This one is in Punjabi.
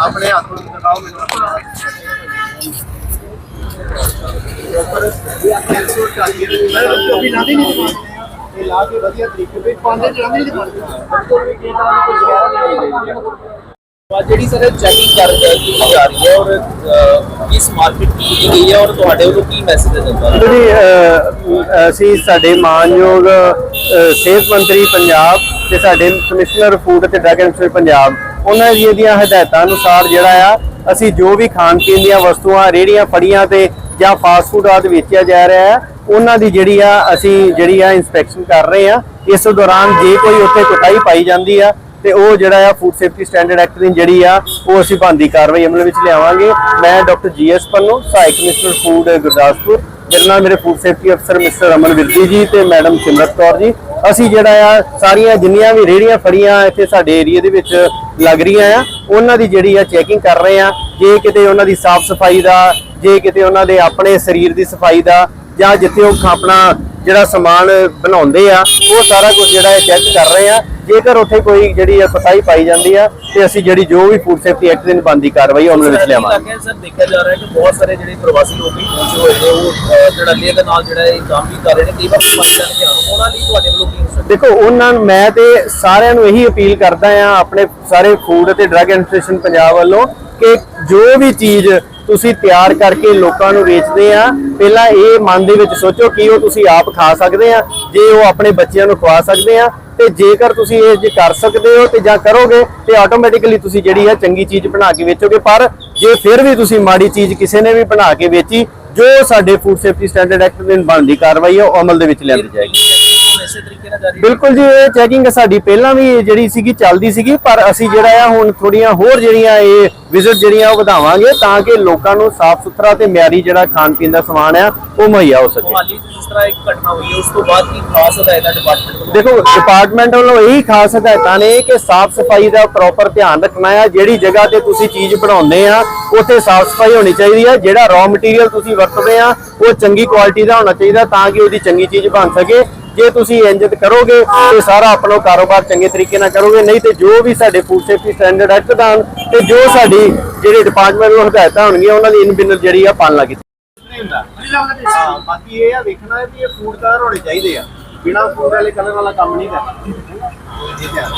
ਆਪਣੇ ਹੱਥ ਨੂੰ ਦਿਖਾਓ ਮੈਨੂੰ। ਕभी ਲਾਦੇ ਨਹੀਂ ਇਹ ਲਾ ਕੇ ਵਧੀਆ ਤਰੀਕੇ ਵਿੱਚ ਪਾਉਂਦੇ ਜਾਂਦੇ ਨਹੀਂ ਪਾਉਂਦੇ ਬਿਲਕੁਲ ਵੀ ਕਿਸੇ ਤਰ੍ਹਾਂ ਦੀ ਕੋਈ ਸ਼ਿਕਾਇਤ ਨਹੀਂ ਹੋਈ ਆ ਜਿਹੜੀ ਸਰ ਚੈਕਿੰਗ ਕਰ ਕੀਤੀ ਜਾ ਰਹੀ ਹੈ ਔਰ ਮਾਰਕੀਟ ਕੀਤੀ ਗਈ ਹੈ ਔਰ ਤੁਹਾਡੇ ਵੱਲੋਂ ਕੀ ਮੈਸੇਜ ਹੈ ਜਾਂਦਾ ਦੇਖੋ ਜੀ ਅ, ਅਸੀਂ ਸਾਡੇ ਮਾਨਯੋਗ ਸਿਹਤ ਮੰਤਰੀ ਪੰਜਾਬ ਤੇ ਸਾਡੇ ਕਮਿਸ਼ਨਰ ਫੂਡ ਤੇ ਡਰੱਗ ਐਂਡ ਪੰਜਾਬ ਉਹਨਾਂ ਦੀਆਂ ਦੀਆਂ ਹਦਾਇਤਾਂ ਅਨੁਸਾਰ ਜਿਹੜਾ ਆ, ਅਸੀਂ ਜੋ ਵੀ ਖਾਣ ਪੀਣ ਦੀਆਂ ਵਸਤੂਆਂ, ਰੇਹੜੀਆਂ, ਫੜੀਆਂ ਤੇ ਜਾਂ ਫਾਸਟ ਫੂਡ ਆਦਿ ਵੇਚਿਆ ਜਾ ਰਿਹਾ ਹੈ ਉਹਨਾਂ ਦੀ ਜਿਹੜੀ ਆ, ਅਸੀਂ ਜਿਹੜੀ ਆ ਇਨਸਪੈਕਸ਼ਨ ਕਰ ਰਹੇ ਆ। ਇਸ ਦੌਰਾਨ ਜੇ ਕੋਈ ਉੱਥੇ ਕੁਟਾਈ ਪਾਈ ਜਾਂਦੀ ਆ ਤੇ ਉਹ ਜਿਹੜਾ ਆ ਫੂਡ ਸੇਫਟੀ ਸਟੈਂਡਰਡ ਐਕਟ ਦੀ ਜਿਹੜੀ ਆ, ਉਹ ਅਸੀਂ ਬੰਦੀ ਕਾਰਵਾਈ ਅਮਲ ਵਿੱਚ ਲਿਆਵਾਂਗੇ। ਮੈਂ ਡਾਕਟਰ ਜੀਐਸ ਪੰਨੂ, ਸਹਾਇਕ ਕਮਿਸ਼ਨਰ ਫੂਡ ਗੁਰਦਾਸਪੁਰ ਮੇਰੇ ਨਾਲ ਮੇਰੇ ਫੂਡ ਸੇਫਟੀ ਅਫਸਰ ਮਿਸਟਰ ਅਮਨ ਵਿਰਦੀ ਜੀ ਤੇ ਮੈਡਮ ਸਿਮਰਤ ਕੌਰ ਜੀ। ਅਸੀਂ ਜਿਹੜਾ ਆ, ਸਾਰੀਆਂ ਜਿੰਨੀਆਂ ਵੀ ਰੇਹੜੀਆਂ ਫੜੀਆਂ ਇੱਥੇ ਸਾਡੇ ਏਰੀਆ ਦੇ ਵਿੱਚ ਲੱਗ ਰਹੀਆਂ ਆ, ਉਹਨਾਂ ਦੀ ਜਿਹੜੀ ਆ ਚੈਕਿੰਗ ਕਰ ਰਹੇ ਆ। ਜੇ ਕਿਤੇ ਉਹਨਾਂ ਦੀ ਸਾਫ਼ ਸਫ਼ਾਈ ਦਾ, ਜੇ ਕਿਤੇ ਉਹਨਾਂ ਦੇ ਆਪਣੇ ਸਰੀਰ ਦੀ ਸਫ਼ਾਈ ਦਾ, ਜਾਂ ਜਿੱਥੇ ਉਹ ਆਪਣਾ ਜਿਹੜਾ ਸਮਾਨ ਬਣਾਉਂਦੇ ਆ, ਉਹ ਸਾਰਾ ਕੁਝ ਜਿਹੜਾ ਹੈ ਚੈੱਕ ਕਰ ਰਹੇ ਆ। ਜੇਕਰ ਉੱਥੇ ਕੋਈ ਜਿਹੜੀ ਪਤਾਈ ਪਾਈ ਜਾਂਦੀ ਆ ਤੇ ਅਸੀਂ ਜਿਹੜੀ ਜੋ ਵੀ ਫੂਡ ਸੇਫਟੀ ਐਕਟ ਦੇ ਬੰਦੀ ਕਾਰਵਾਈ ਅਮਲ ਵਿੱਚ ਲਿਆਵਾਂਗੇ। ਸਰ ਦੇਖਿਆ ਜਾ ਰਿਹਾ ਹੈ ਕਿ ਬਹੁਤ ਸਾਰੇ ਜਿਹੜੇ ਪ੍ਰਵਾਸੀ ਲੋਕ ਵੀ ਪਹੁੰਚੇ ਹੋਏ ਨੇ ਉਹ ਅ, ਜਿਹੜਾ ਲੇ ਦੇ ਨਾਲ ਜਿਹੜਾ ਇਹ ਕੰਮ ਵੀ ਕਰ ਰਹੇ ਨੇ ਕਈ ਵਾਰ ਸਫ਼ਾਈ ਦਾ ਧਿਆਨ ਉਹਨਾਂ ਲਈ ਤੁਹਾਡੇ ਵੱਲੋਂ ਕੀ instruction ਦੇਖੋ ਉਹਨਾਂ ਨੂੰ ਮੈਂ ਤੇ ਸਾਰਿਆਂ ਨੂੰ ਇਹੀ ਅਪੀਲ ਕਰਦਾ ਆ ਆਪਣੇ ਸਾਰੇ ਫੂਡ ਅਤੇ ਡਰੱਗ ਐਡਮਿਨਿਸਟ੍ਰੇਸ਼ਨ ਪੰਜਾਬ ਵੱਲੋਂ ਕਿ ਜੋ ਵੀ ਚੀਜ਼ ਤੁਸੀਂ ਤਿਆਰ ਕਰਕੇ ਲੋਕਾਂ ਨੂੰ ਵੇਚਦੇ ਆ ਪਹਿਲਾਂ ਇਹ ਮਨ ਦੇ ਵਿੱਚ ਸੋਚੋ ਕਿ ਉਹ ਤੁਸੀਂ ਆਪ ਖਾ ਸਕਦੇ ਆ ਜੇ ਉਹ ਆਪਣੇ ਬੱਚਿਆਂ ਨੂੰ ਖਵਾ ਸਕਦੇ ਆ ਤੇ ਜੇਕਰ ਤੁਸੀਂ ਇਹ ਜੇ ਕਰ ਸਕਦੇ ਹੋ ਤੇ ਜਾਂ ਕਰੋਗੇ ਤੇ ਆਟੋਮੈਟਿਕਲੀ ਤੁਸੀਂ ਜਿਹੜੀ ਹੈ ਚੰਗੀ ਚੀਜ਼ ਬਣਾ ਕੇ ਵੇਚੋਗੇ। ਪਰ ਜੇ ਫਿਰ ਵੀ ਤੁਸੀਂ ਮਾੜੀ ਚੀਜ਼ ਕਿਸੇ ਨੇ ਵੀ ਬਣਾ ਕੇ ਵੇਚੀ, ਜੋ ਸਾਡੇ ਫੂਡ ਸੇਫਟੀ ਸਟੈਂਡਰਡ ਐਕਟ ਦੇ ਬਣਦੀ ਕਾਰਵਾਈ ਹੈ, ਉਹ ਅਮਲ ਦੇ ਵਿੱਚ ਲਿਆਂਦੀ ਜਾਏਗੀ। ਇਸੇ ਤਰੀਕੇ ਨਾਲ ਜਾਰੀ ਬਿਲਕੁਲ ਜੀ ਇਹ ਚੈਕਿੰਗ ਸਾਡੀ। ਪਹਿਲਾਂ ਵੀ ਜਿਹੜੀ ਸੀਗੀ ਚੱਲਦੀ ਸੀਗੀ ਪਰ ਅਸੀਂ ਜਿਹੜਾ ਆ ਹੁਣ ਥੋੜੀਆਂ ਹੋਰ ਜਿਹੜੀਆਂ ਇਹ ਵਿਜ਼ਿਟ ਜਿਹੜੀਆਂ ਉਹ ਵਧਾਵਾਂਗੇ ਤਾਂ ਕਿ ਲੋਕਾਂ ਨੂੰ ਸਾਫ਼ ਸੁਥਰਾ ਤੇ ਮਿਆਰੀ ਜਿਹੜਾ ਖਾਣ ਪੀਣ ਦਾ ਸਮਾਨ ਆ ਉਹ ਮੁਹੱਈਆ ਹੋ ਸਕੇ। ਮੁਹਾਲੀ 'ਚ ਜਿਸ ਤਰ੍ਹਾਂ ਇੱਕ ਘਟਨਾ ਹੋਈ ਹੈ ਉਸ ਤੋਂ ਬਾਅਦ ਕੀ ਖਾਸ ਹਦਾਇਤਾਂ ਡਿਪਾਰਟਮੈਂਟ ਵੱਲੋਂ? ਦੇਖੋ ਡਿਪਾਰਟਮੈਂਟ ਵੱਲੋਂ ਇਹੀ ਖਾਸ ਹਦਾਇਤਾਂ ਨੇ ਕਿ ਸਾਫ਼ ਸਫ਼ਾਈ ਦਾ ਪ੍ਰੋਪਰ ਧਿਆਨ ਰੱਖਣਾ ਆ। ਜਿਹੜੀ ਜਗ੍ਹਾ ਤੇ ਤੁਸੀਂ ਚੀਜ਼ ਬਣਾਉਂਦੇ ਆ ਉੱਥੇ ਸਾਫ਼ ਸਫ਼ਾਈ ਹੋਣੀ ਚਾਹੀਦੀ ਆ। ਜਿਹੜਾ ਰॉ ਮਟੀਰੀਅਲ ਤੁਸੀਂ ਵਰਤਦੇ ਆ ਉਹ ਚੰਗੀ ਕੁਆਲਿਟੀ ਦਾ ਹੋਣਾ ਚਾਹੀਦਾ ਤਾਂ ਕਿ ਉਹਦੀ ਚੰਗੀ ਚੀਜ਼ ਬਣ ਸਕੇ। ਜੇ ਤੁਸੀਂ ਇੰਜਤ ਕਰੋਗੇ ਤੇ ਸਾਰਾ ਆਪਣਾ ਕਾਰੋਬਾਰ ਚੰਗੇ ਤਰੀਕੇ ਨਾਲ ਕਰੋਗੇ, ਨਹੀਂ ਤੇ ਜੋ ਵੀ ਸਾਡੇ ਫੂਡ ਸੇਫਟੀ ਸਟੈਂਡਰਡ ਐਕਟ ਦਾ ਤੇ ਜੋ ਸਾਡੀ ਜਿਹੜੇ ਡਿਪਾਰਟਮੈਂਟ ਨੂੰ ਹਦਾਇਤਾਂ ਹੋਣਗੀਆਂ, ਉਹਨਾਂ ਦੀ ਇਨ ਬਿਨਰ ਜਿਹੜੀ ਆ ਪਾਲਣਾ ਕੀਤੀ ਬਾਕੀ ਇਹ ਆ ਵੇਖਣਾ ਹੈ ਵੀ ਇਹ ਫੂਡ ਕਲਰ ਹੋਣੇ ਚਾਹੀਦੇ ਆ। ਬਿਨਾ ਫੂਡ ਵਾਲੇ ਕਲਰ ਵਾਲਾ ਕੰਮ ਨਹੀਂ ਕਰਨਾ। ਠੀਕ ਹੈ।